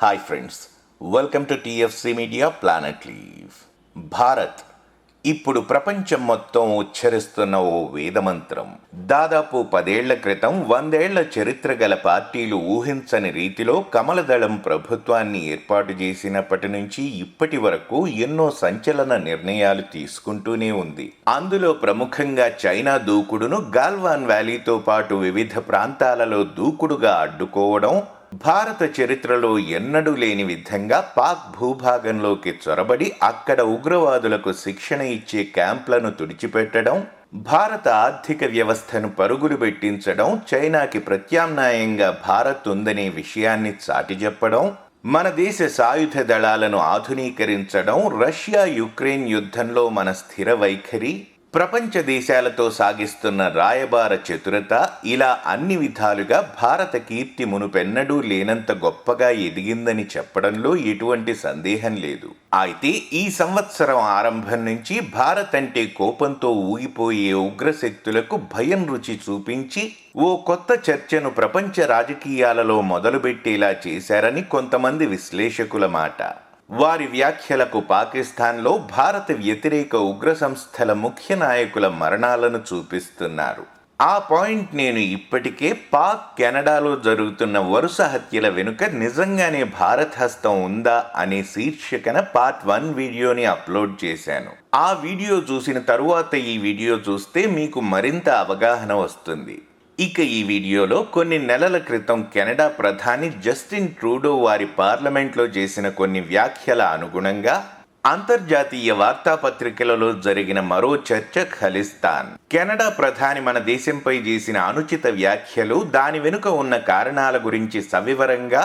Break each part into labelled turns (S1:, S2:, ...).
S1: Hi friends welcome to TFC media planet leave Bharat ఇప్పుడు ప్రపంచం మొత్తం ఉచ్చరిస్తున్న ఓ వేదమంత్రం. దాదాపు పదేళ్ళ క్రితం వందేళ్ళ చరిత్ర గల పార్టీలు ఊహించని రీతిలో కమలదళం ప్రభుత్వాన్ని ఏర్పాటు చేసినప్పటి నుంచి ఇప్పటి వరకు ఎన్నో సంచలన నిర్ణయాలు తీసుకుంటూనే ఉంది. అందులో ప్రముఖంగా చైనా దూకుడును గాల్వాన్ వ్యాలీతో పాటు వివిధ ప్రాంతాలలో దూకుడుగా అడ్డుకోవడం భారత చరిత్రలో ఎన్నడూ లేని విధంగా పాక్ భూభాగంలోకి చొరబడి అక్కడ ఉగ్రవాదులకు శిక్షణ ఇచ్చే క్యాంప్లను తుడిచిపెట్టడం భారత ఆర్థిక వ్యవస్థను పరుగులు పెట్టించడం చైనాకి ప్రత్యామ్నాయంగా భారత్ ఉందనే విషయాన్ని చాటి చెప్పడం మన దేశ సాయుధ దళాలను ఆధునీకరించడం రష్యా యుక్రెయిన్ యుద్ధంలో మన స్థిర వైఖరి ప్రపంచ దేశాలతో సాగిస్తున్న రాయబార చతురత ఇలా అన్ని విధాలుగా భారత కీర్తి మునుపెన్నడూ లేనంత గొప్పగా ఎదిగిందని చెప్పడంలో ఎటువంటి సందేహం లేదు. అయితే ఈ సంవత్సరం ఆరంభం నుంచి భారత్ అంటే కోపంతో ఊగిపోయే ఉగ్రశక్తులకు భయం రుచి చూపించి ఓ కొత్త చర్చను ప్రపంచ రాజకీయాలలో మొదలుపెట్టేలా చేశారని కొంతమంది విశ్లేషకుల మాట. వారి వ్యాఖ్యలకు పాకిస్తాన్లో భారత వ్యతిరేక ఉగ్ర సంస్థల ముఖ్య నాయకుల మరణాలను చూపిస్తున్నారు. ఆ పాయింట్ నేను ఇప్పటికే పాక్ కెనడాలో జరుగుతున్న వరుస హత్యల వెనుక నిజంగానే భారత్ హస్తం ఉందా అనే శీర్షికన పార్ట్ వన్ వీడియోని అప్లోడ్ చేశాను. ఆ వీడియో చూసిన తరువాత ఈ వీడియో చూస్తే మీకు మరింత అవగాహన వస్తుంది. ఇక ఈ వీడియోలో కొన్ని నెలల క్రితం కెనడా ప్రధాని జస్టిన్ ట్రూడో వారి పార్లమెంట్లో చేసిన కొన్ని వ్యాఖ్యల అనుగుణంగా అంతర్జాతీయ వార్తాపత్రికలలో జరిగిన మరో చర్చ ఖలిస్తాన్. కెనడా ప్రధాని మన దేశంపై చేసిన అనుచిత వ్యాఖ్యలు దాని వెనుక ఉన్న కారణాల గురించి సవివరంగా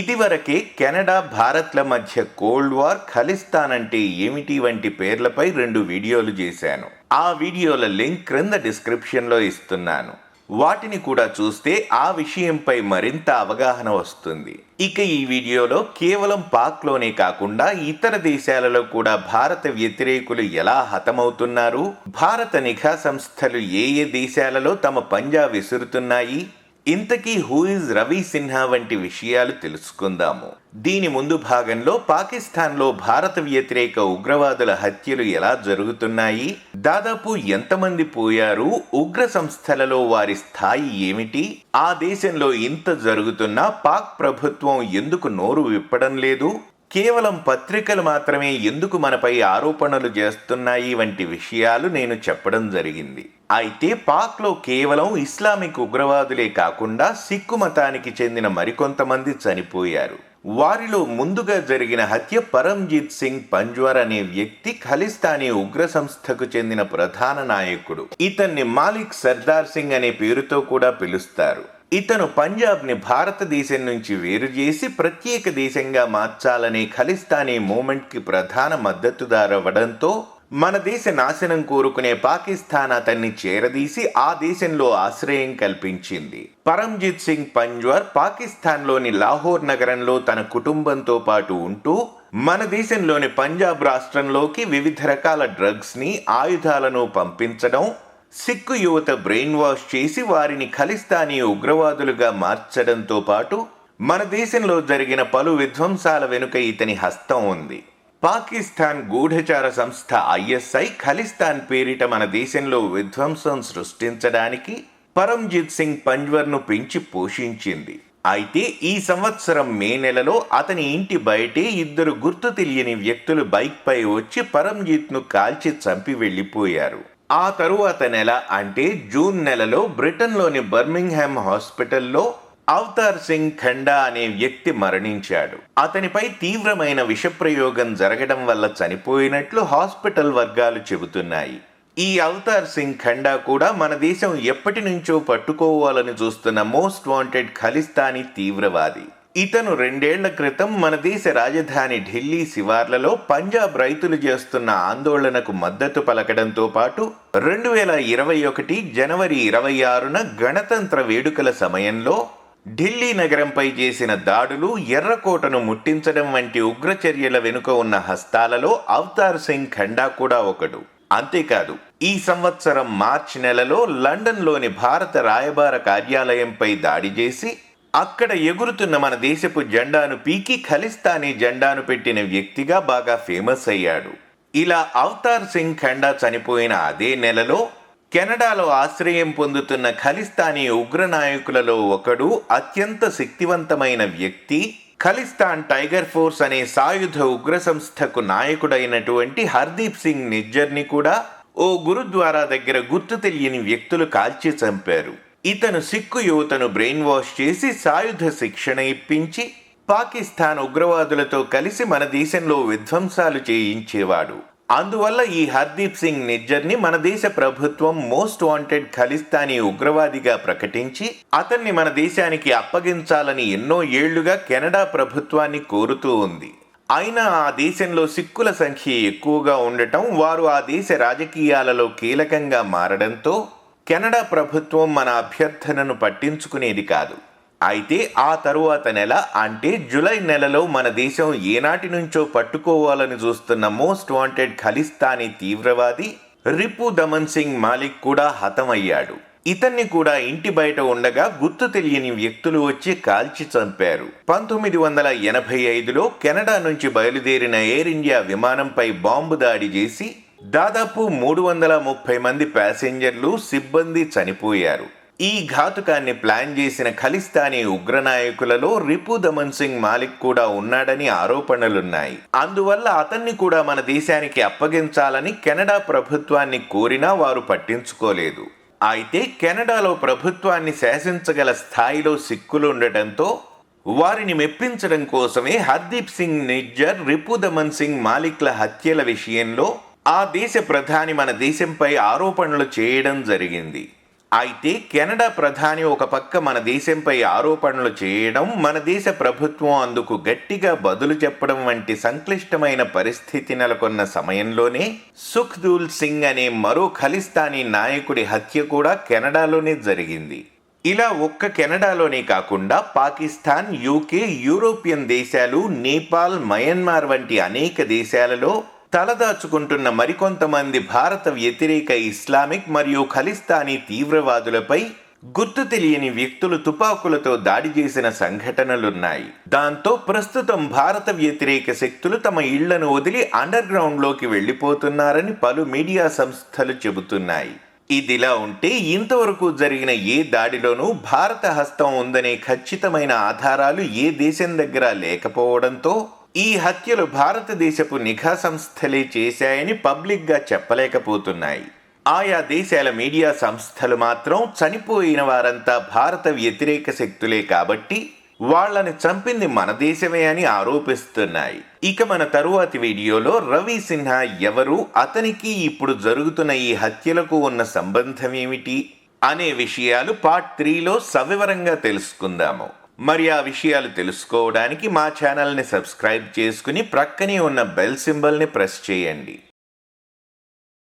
S1: ఇదివరకే కెనడా భారత్ల మధ్య కోల్డ్ వార్ ఖలిస్తాన్ అంటే ఏమిటి వంటి పేర్లపై రెండు వీడియోలు చేశాను. ఆ వీడియోల లింక్ క్రింద డిస్క్రిప్షన్లో ఇస్తున్నాను. వాటిని కూడా చూస్తే ఆ విషయంపై మరింత అవగాహన వస్తుంది. ఇక ఈ వీడియోలో కేవలం పాక్లోనే కాకుండా ఇతర దేశాలలో కూడా భారత వ్యతిరేకులు ఎలా హతమవుతున్నారు? భారత నిఘా సంస్థలు ఏ ఏ దేశాలలో తమ పంజా విసురుతున్నాయి? ఇంతకీ హూ ఇస్ రవి సిన్హా వంటి విషయాలు తెలుసుకుందాము. దీని ముందు భాగంలో పాకిస్తాన్లో భారత వ్యతిరేక ఉగ్రవాదుల హత్యలు ఎలా జరుగుతున్నాయి? దాదాపు ఎంతమంది పోయారు? ఉగ్ర సంస్థలలో వారి స్థాయి ఏమిటి? ఆ దేశంలో ఇంత జరుగుతున్నా పాక్ ప్రభుత్వం ఎందుకు నోరు విప్పడం లేదు? కేవలం పత్రికలు మాత్రమే ఎందుకు మనపై ఆరోపణలు చేస్తున్నాయి వంటి విషయాలు నేను చెప్పడం జరిగింది. అయితే పాక్లో కేవలం ఇస్లామిక్ ఉగ్రవాదులే కాకుండా సిక్కు మతానికి చెందిన మరికొంతమంది చనిపోయారు. వారిలో ముందుగా జరిగిన హత్య పరంజీత్ సింగ్ పంజ్వర్ అనే వ్యక్తి ఖలిస్తానీ ఉగ్ర సంస్థకు చెందిన ప్రధాన నాయకుడు. ఇతన్ని మాలిక్ సర్దార్ సింగ్ అనే పేరుతో కూడా పిలుస్తారు. ఇతను పంజాబ్ని భారతదేశం నుంచి వేరు చేసి ప్రత్యేక దేశంగా మార్చాలనే ఖలిస్తానీ మూమెంట్కి ప్రధాన మద్దతుదారవ్వడంతో మన దేశ నాశనం కోరుకునే పాకిస్తాన్ అతన్ని చేరదీసి ఆ దేశంలో ఆశ్రయం కల్పించింది. పరంజిత్ సింగ్ పంజ్వర్ పాకిస్తాన్లోని లాహోర్ నగరంలో తన కుటుంబంతో పాటు ఉంటూ మన దేశంలోని పంజాబ్ రాష్ట్రంలోకి వివిధ రకాల డ్రగ్స్ని ఆయుధాలను పంపించడం సిక్కు యువత బ్రెయిన్ వాష్ చేసి వారిని ఖలిస్తానీ ఉగ్రవాదులుగా మార్చడంతో పాటు మన దేశంలో జరిగిన పలు విధ్వంసాల వెనుక ఇతని హస్తం ఉంది. పాకిస్తాన్ గూఢచార సంస్థ ఐఎస్ఐ ఖలిస్తాన్ పేరిట మన దేశంలో విధ్వంసం సృష్టించడానికి పరంజిత్ సింగ్ పంజ్వర్ను పెంచి పోషించింది. అయితే ఈ సంవత్సరం మే నెలలో అతని ఇంటి బయటే ఇద్దరు గుర్తు తెలియని వ్యక్తులు బైక్పై వచ్చి పరంజిత్ను కాల్చి చంపి వెళ్ళిపోయారు. ఆ తరువాత నెల అంటే జూన్ నెలలో బ్రిటన్లోని బర్మింగ్హామ్ హాస్పిటల్లో అవతార్ సింగ్ ఖండా అనే వ్యక్తి మరణించాడు. అతనిపై తీవ్రమైన విషప్రయోగం జరగడం వల్ల చనిపోయినట్లు హాస్పిటల్ వర్గాలు చెబుతున్నాయి. ఈ అవతార్ సింగ్ ఖండా కూడా మన దేశం ఎప్పటి నుంచో పట్టుకోవాలని చూస్తున్న మోస్ట్ వాంటెడ్ ఖలిస్తానీ తీవ్రవాది. ఇతను రెండేళ్ళ క్రితం మన దేశ రాజధాని ఢిల్లీ శివార్లలో పంజాబ్ రైతులు చేస్తున్న ఆందోళనకు మద్దతు పలకడంతో పాటు రెండు వేల ఇరవై ఒకటి జనవరి ఇరవై ఆరున గణతంత్ర వేడుకల సమయంలో ఢిల్లీ నగరంపై చేసిన దాడులు ఎర్రకోటను ముట్టించడం వంటి ఉగ్రచర్యల వెనుక ఉన్న హస్తాలలో అవతార్ సింగ్ ఖండా కూడా ఒకడు. అంతేకాదు ఈ సంవత్సరం మార్చి నెలలో లండన్లోని భారత రాయబార కార్యాలయంపై దాడి చేసి అక్కడ ఎగురుతున్న మన దేశపు జెండాను పీకి ఖలిస్తానీ జెండాను పెట్టిన వ్యక్తిగా బాగా ఫేమస్ అయ్యాడు. ఇలా అవతార్ సింగ్ ఖండా చనిపోయిన అదే నెలలో కెనడాలో ఆశ్రయం పొందుతున్న ఖలిస్తానీ ఉగ్ర నాయకులలో ఒకడు అత్యంత శక్తివంతమైన వ్యక్తి. ఖలిస్తాన్ టైగర్ ఫోర్స్ అనే సాయుధ ఉగ్ర సంస్థకు నాయకుడైనటువంటి హర్దీప్ సింగ్ నిజ్జర్ని కూడా ఓ గురుద్వారా దగ్గర గుర్తు తెలియని వ్యక్తులు కాల్చి చంపారు. ఇతను సిక్కు యువతను బ్రెయిన్ వాష్ చేసి సాయుధ శిక్షణ ఇప్పించి పాకిస్తాన్ ఉగ్రవాదులతో కలిసి మన దేశంలో విధ్వంసాలు చేయించేవాడు. అందువల్ల ఈ హర్దీప్ సింగ్ నిజ్జర్ని మన దేశ ప్రభుత్వం మోస్ట్ వాంటెడ్ ఖలిస్తానీ ఉగ్రవాదిగా ప్రకటించి అతన్ని మన దేశానికి అప్పగించాలని ఎన్నో ఏళ్ళుగా కెనడా ప్రభుత్వాన్ని కోరుతూ ఉంది. అయినా ఆ దేశంలో సిక్కుల సంఖ్య ఎక్కువగా ఉండటం వారు ఆ దేశ రాజకీయాలలో కీలకంగా మారడంతో కెనడా ప్రభుత్వం మన అభ్యర్థనను పట్టించుకునేది కాదు. అయితే ఆ తరువాత నెల అంటే జూలై నెలలో మన దేశం ఏనాటి నుంచో పట్టుకోవాలని చూస్తున్న మోస్ట్ వాంటెడ్ ఖలిస్తానీ తీవ్రవాది రిపు దమన్ సింగ్ మాలిక్ కూడా హతమయ్యాడు. ఇతన్ని కూడా ఇంటి బయట ఉండగా గుర్తు తెలియని వ్యక్తులు వచ్చి కాల్చి చంపారు. పంతొమ్మిది వందల ఎనభై ఐదులో కెనడా నుంచి బయలుదేరిన ఎయిర్ ఇండియా విమానంపై బాంబు దాడి చేసి దాదాపు మూడు వందల ముప్పై మంది ప్యాసింజర్లు సిబ్బంది చనిపోయారు. ఈ ఘాతుకాన్ని ప్లాన్ చేసిన ఖలిస్తానీ ఉగ్రనాయకులలో రిపు దమన్ సింగ్ మాలిక్ కూడా ఉన్నాడని ఆరోపణలున్నాయి. అందువల్ల అతన్ని కూడా మన దేశానికి అప్పగించాలని కెనడా ప్రభుత్వాన్ని కోరినా వారు పట్టించుకోలేదు. అయితే కెనడాలో ప్రభుత్వాన్ని శాసించగల స్థాయిలో సిక్కులు ఉండటంతో వారిని మెప్పించడం కోసమే హర్దీప్ సింగ్ నిజ్జర్ రిపు దమన్ సింగ్ మాలిక్ల హత్యల విషయంలో ఆ దేశ ప్రధాని మన దేశంపై ఆరోపణలు చేయడం జరిగింది. అయితే కెనడా ప్రధాని ఒక పక్క మన దేశంపై ఆరోపణలు చేయడం మన దేశ ప్రభుత్వం అందుకు గట్టిగా బదులు చెప్పడం వంటి సంక్లిష్టమైన పరిస్థితి నెలకొన్న సమయంలోనే సుఖ్దూల్ సింగ్ అనే మరో ఖలిస్తానీ నాయకుడి హత్య కూడా కెనడాలోనే జరిగింది. ఇలా ఒక్క కెనడాలోనే కాకుండా పాకిస్తాన్ యూకే యూరోపియన్ దేశాలు నేపాల్ మయన్మార్ వంటి అనేక దేశాలలో తలదాచుకుంటున్న మరికొంతమంది భారత వ్యతిరేక ఇస్లామిక్ మరియు ఖలిస్తానీ తీవ్రవాదులపై గుర్తు తెలియని వ్యక్తులు తుపాకులతో దాడి చేసిన సంఘటనలున్నాయి. దాంతో ప్రస్తుతం భారత వ్యతిరేక శక్తులు తమ ఇళ్ళను వదిలి అండర్ గ్రౌండ్లోకి వెళ్ళిపోతున్నారని పలు మీడియా సంస్థలు చెబుతున్నాయి. ఇదిలా ఉంటే ఇంతవరకు జరిగిన ఏ దాడిలోనూ భారత హస్తం ఉందనే ఖచ్చితమైన ఆధారాలు ఏ దేశం దగ్గర లేకపోవడంతో ఈ హత్యలు భారతదేశపు నిఘా సంస్థలే చేశాయని పబ్లిక్గా చెప్పలేకపోతున్నాయి. ఆయా దేశాల మీడియా సంస్థలు మాత్రం చనిపోయిన వారంతా భారత వ్యతిరేక శక్తులే కాబట్టి వాళ్ళని చంపింది మన దేశమే అని ఆరోపిస్తున్నాయి. ఇక మన తరువాతి వీడియోలో రవి సిన్హా ఎవరు అతనికి ఇప్పుడు జరుగుతున్న ఈ హత్యలకు ఉన్న సంబంధం ఏమిటి అనే విషయాలు పార్ట్ త్రీలో సవివరంగా తెలుసుకుందాము. మరి ఆ విషయాలు తెలుసుకోవడానికి మా ఛానల్ని సబ్స్క్రైబ్ చేసుకుని ప్రక్కనే ఉన్న బెల్ సింబల్ని ప్రెస్ చేయండి.